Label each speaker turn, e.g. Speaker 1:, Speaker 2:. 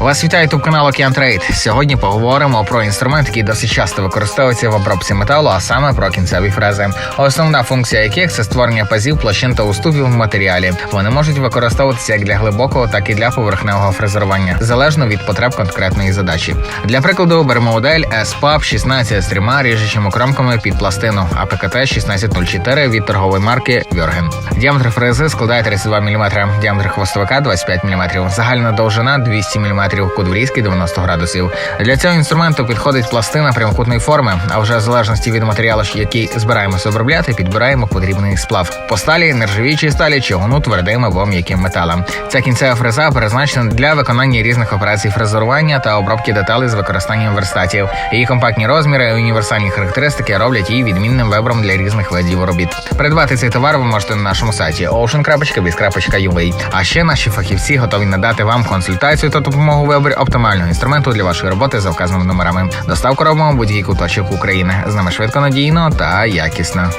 Speaker 1: Вас вітає ютуб канал Океан Трейд. Сьогодні поговоримо про інструмент, який досить часто використовується в обробці металу, а саме про кінцеві фрези. Основна функція яких це створення пазів, площин та уступів в матеріалі. Вони можуть використовуватися як для глибокого, так і для поверхневого фрезерування, залежно від потреб конкретної задачі. Для прикладу беремо модель SPAP 16 з трьома ріжучими кромками під пластину АПКТ 1604 від торгової марки Вьорген. Діаметр фрези складає 32 мм, діаметр хвостовика 25 мм, загальна довжина 200 мм, кут врізки 90 градусів. Для цього інструменту підходить пластина прямокутної форми, а вже в залежності від матеріалу, який збираємося обробляти, підбираємо потрібний сплав. По сталі, нержавіючій сталі, чугуну твердим або м'яким металам. Ця кінцева фреза призначена для виконання різних операцій фрезерування та обробки деталей з використанням верстатів. Її компактні розміри і універсальні характеристики роблять її відмінним вибором для різних видів робіт. Придбати цей товар ви можете на нашому сайті ocean.biz.ua. А ще наші фахівці готові надати вам консультацію та допомогу у виборі оптимального інструменту для вашої роботи за вказаними номерами. Доставку робимо будь-який куточок України. З нами швидко, надійно та якісно.